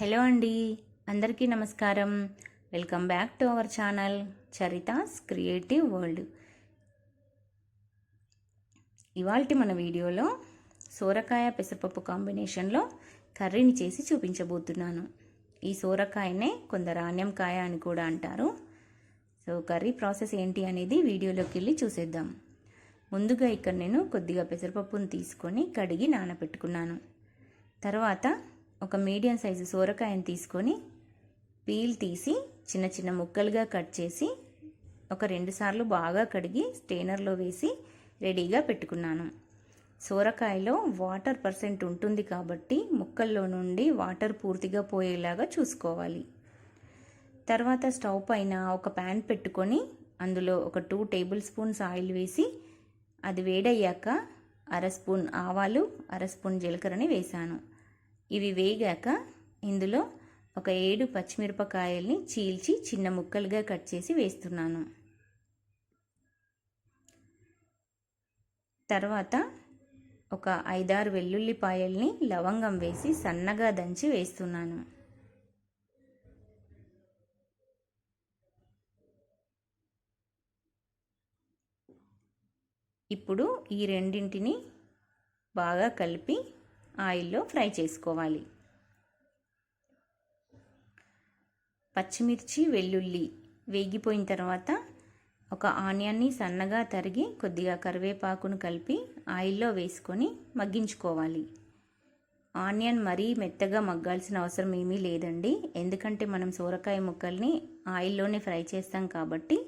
Hello అండి అందరికీ నమస్కారం. Welcome back to our channel Charithas creative world. ఇవాల్టి మన వీడియోలో సోరకాయ పెసరపప్పు కాంబినేషన్లో కర్రీని చేసి చూపించబోతున్నాను. ఈ సోరకాయనే కొందరు ఆన్యంకాయ అని కూడా అంటారు. సో కర్రీ ప్రాసెస్ ఏంటి అనేది వీడియోలోకి వెళ్ళి చూసేద్దాం. ముందుగా ఇక్కడ నేను కొద్దిగా పెసరపప్పును తీసుకొని కడిగి నానబెట్టుకున్నాను తర్వాత ఒక మీడియం సైజు సోరకాయను తీసుకొని పీల్ తీసి చిన్న చిన్న ముక్కలుగా కట్ చేసి ఒక రెండు సార్లు బాగా కడిగి స్టెయినర్లో వేసి రెడీగా పెట్టుకున్నాను. సోరకాయలో వాటర్ పర్సెంట్ ఉంటుంది కాబట్టి ముక్కల్లో నుండి వాటర్ పూర్తిగా పోయేలాగా చూసుకోవాలి. తర్వాత స్టవ్ పైన ఒక ప్యాన్ పెట్టుకొని అందులో ఒక టూ టేబుల్ స్పూన్స్ ఆయిల్ వేసి అది వేడయ్యాక అర స్పూన్ ఆవాలు అర స్పూన్ జీలకర్రని వేశాను ఇవి వేగాక ఇందులో ఒక ఏడు పచ్చిమిరపకాయల్ని చీల్చి చిన్న ముక్కలుగా కట్ చేసి వేస్తున్నాను. తర్వాత ఒక ఐదారు వెల్లుల్లిపాయల్ని లవంగం వేసి సన్నగా దంచి వేస్తున్నాను. ఇప్పుడు ఈ రెండింటిని బాగా కలిపి ఆయిల్లో ఫ్రై చేసుకోవాలి. పచ్చిమిర్చి వెల్లుల్లి వేగిపోయిన తర్వాత ఒక ఆనియన్ని సన్నగా తరిగి కొద్దిగా కరివేపాకును కలిపి ఆయిల్లో వేసుకొని మగ్గించుకోవాలి. ఆనియన్ మరీ మెత్తగా మగ్గాల్సిన అవసరం ఏమీ లేదండి. ఎందుకంటే మనం సోరకాయ ముక్కల్ని ఆయిల్లోనే ఫ్రై చేస్తాం కాబట్టి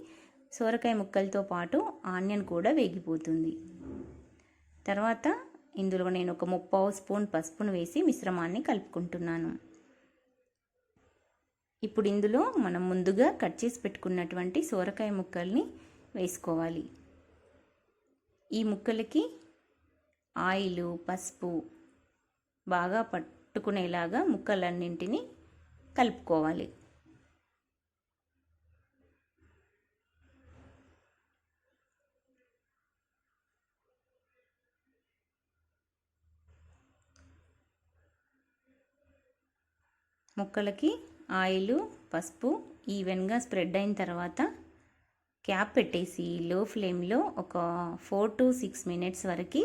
సోరకాయ ముక్కలతో పాటు ఆనియన్ కూడా వేగిపోతుంది. తర్వాత ఇందులో నేను ఒక ముప్పావు స్పూన్ పసుపును వేసి మిశ్రమాన్ని కలుపుకుంటున్నాను. ఇప్పుడు ఇందులో మనం ముందుగా కట్ చేసి పెట్టుకున్నటువంటి సోరకాయ ముక్కల్ని వేసుకోవాలి. ఈ ముక్కలకి ఆయిల్ పసుపు బాగా పట్టుకునేలాగా ముక్కలన్నింటినీ కలుపుకోవాలి. ముక్కలకి ఆయిల్ పసుపు ఈవెన్గా స్ప్రెడ్ అయిన తర్వాత క్యాప్ పెట్టేసి లో ఫ్లేమ్లో ఒక ఫోర్ టు సిక్స్ మినిట్స్ వరకు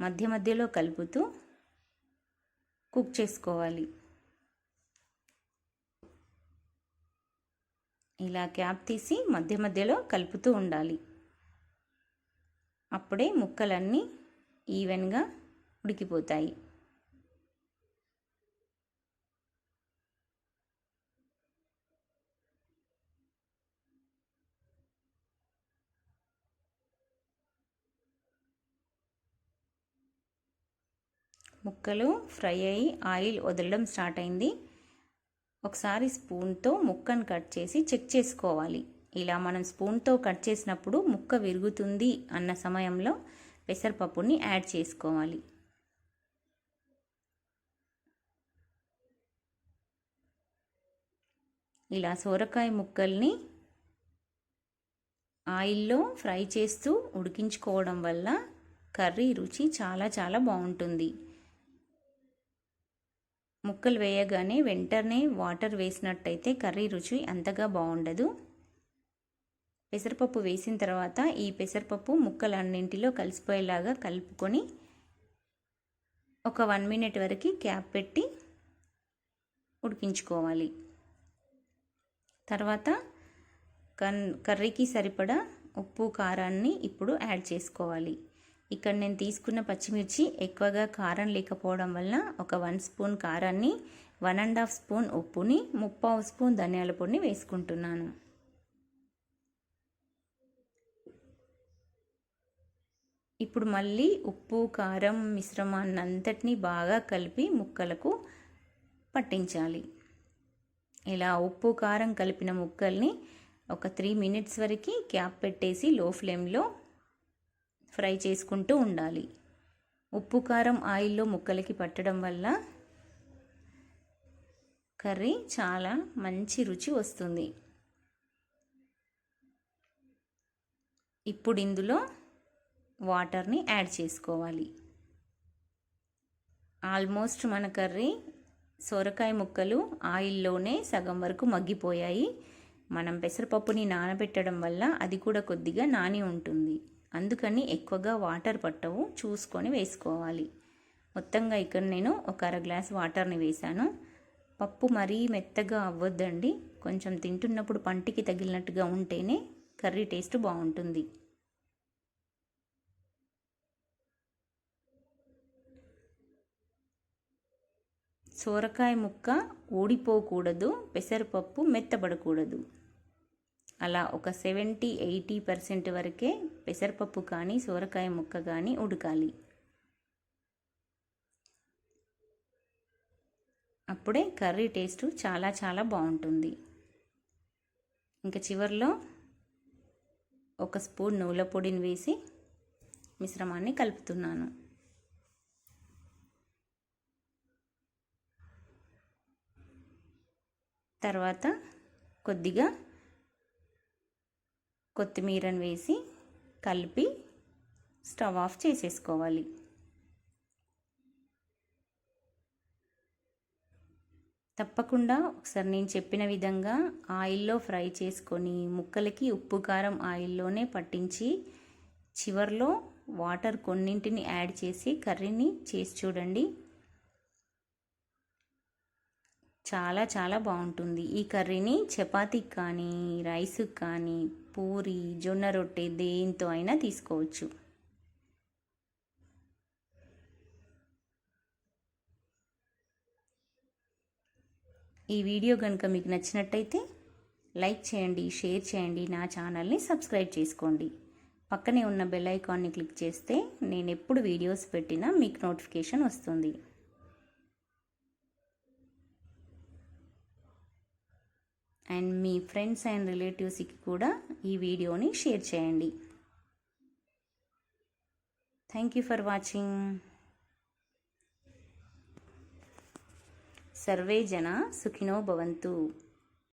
మధ్య మధ్యలో కలుపుతూ కుక్ చేసుకోవాలి. ఇలా క్యాప్ తీసి మధ్య మధ్యలో కలుపుతూ ఉండాలి. అప్పుడే ముక్కలన్నీ ఈవెన్గా ఉడికిపోతాయి. ముక్కలు ఫ్రై అయ్యి ఆయిల్ వదలడం స్టార్ట్ అయింది. ఒకసారి స్పూన్తో ముక్కను కట్ చేసి చెక్ చేసుకోవాలి. ఇలా మనం స్పూన్తో కట్ చేసినప్పుడు ముక్క విరుగుతుంది అన్న సమయంలో పెసరపప్పుని యాడ్ చేసుకోవాలి. ఇలా సోరకాయ ముక్కల్ని ఆయిల్లో ఫ్రై చేస్తూ ఉడికించుకోవడం వల్ల కర్రీ రుచి చాలా చాలా బాగుంటుంది. ముక్కలు వేయగానే వెంటనే వాటర్ వేసినట్టయితే కర్రీ రుచి అంతగా బాగుండదు. పెసరపప్పు వేసిన తర్వాత ఈ పెసరపప్పు ముక్కలన్నింటిలో కలిసిపోయేలాగా కలుపుకొని ఒక వన్ మినిట్ వరకు క్యాప్ పెట్టి ఉడికించుకోవాలి. తర్వాత కన్ కర్రీకి సరిపడా ఉప్పు కారాన్ని ఇప్పుడు యాడ్ చేసుకోవాలి. ఇక్కడ నేను తీసుకున్న పచ్చిమిర్చి ఎక్కువగా కారం లేకపోవడం వలన ఒక వన్ స్పూన్ కారాన్ని వన్ అండ్ హాఫ్ స్పూన్ ఉప్పుని ముప్పావు స్పూన్ ధనియాల పొడిని వేసుకుంటున్నాను. ఇప్పుడు మళ్ళీ ఉప్పు కారం మిశ్రమాన్ని అంతటినీ బాగా కలిపి ముక్కలకు పట్టించాలి. ఇలా ఉప్పు కారం కలిపిన ముక్కల్ని ఒక త్రీ మినిట్స్ వరకు క్యాప్ పెట్టేసి లో ఫ్లేమ్లో ఫ్రై చేసుకుంటూ ఉండాలి. ఉప్పు కారం ఆయిల్లో ముక్కలకి పట్టడం వల్ల కర్రీ చాలా మంచి రుచి వస్తుంది. ఇప్పుడు ఇందులో వాటర్ని యాడ్ చేసుకోవాలి. ఆల్మోస్ట్ మన కర్రీ సొరకాయ ముక్కలు ఆయిల్లోనే సగం వరకు మగ్గిపోయాయి. మనం పెసరపప్పుని నానబెట్టడం వల్ల అది కూడా కొద్దిగా నాని ఉంటుంది. అందుకని ఎక్కువగా వాటర్ పట్టవు. చూసుకొని వేసుకోవాలి. మొత్తంగా ఇక్కడ నేను ఒక అర గ్లాస్ వాటర్ని వేశాను. పప్పు మరీ మెత్తగా అవ్వద్దండి. కొంచెం తింటున్నప్పుడు పంటికి తగిలినట్టుగా ఉంటేనే కర్రీ టేస్ట్ బాగుంటుంది. సోరకాయ ముక్క ఊడిపోకూడదు. పెసరపప్పు మెత్తబడకూడదు. అలా ఒక సెవెంటీ ఎయిటీ పర్సెంట్ వరకే పెసరపప్పు కానీ సోరకాయ ముక్క కానీ ఉడకాలి. అప్పుడే కర్రీ టేస్ట్ చాలా చాలా బాగుంటుంది. ఇంకా చివరిలో ఒక స్పూన్ నువ్వుల పొడిని వేసి మిశ్రమాన్ని కలుపుతున్నాను. తర్వాత కొద్దిగా కొత్తిమీరను వేసి కలిపి స్టవ్ ఆఫ్ చేసేసుకోవాలి. తప్పకుండా ఒకసారి నేను చెప్పిన విధంగా ఆయిల్లో ఫ్రై చేసుకొని ముక్కలకి ఉప్పు కారం ఆయిల్లోనే పట్టించి చివర్లో వాటర్ కొన్నింటిని యాడ్ చేసి కర్రీని చేసి చూడండి. చాలా చాలా బాగుంటుంది. ఈ కర్రీని చపాతీకి కానీ రైస్కి కానీ పూరి జొన్న రొట్టె దేంతో అయినా తీసుకోవచ్చు. ఈ వీడియో కనుక మీకు నచ్చినట్టయితే లైక్ చేయండి షేర్ చేయండి నా ఛానల్ని సబ్స్క్రైబ్ చేసుకోండి. పక్కనే ఉన్న బెల్ ఐకాన్ని క్లిక్ చేస్తే నేను ఎప్పుడు వీడియోస్ పెట్టినా మీకు నోటిఫికేషన్ వస్తుంది. అండ్ మీ ఫ్రెండ్స్ అండ్ రిలేటివ్స్కి కూడా ఈ వీడియోని షేర్ చేయండి. థ్యాంక్ యూ ఫర్ వాచింగ్ సర్వే జన సుఖినో భవంతు.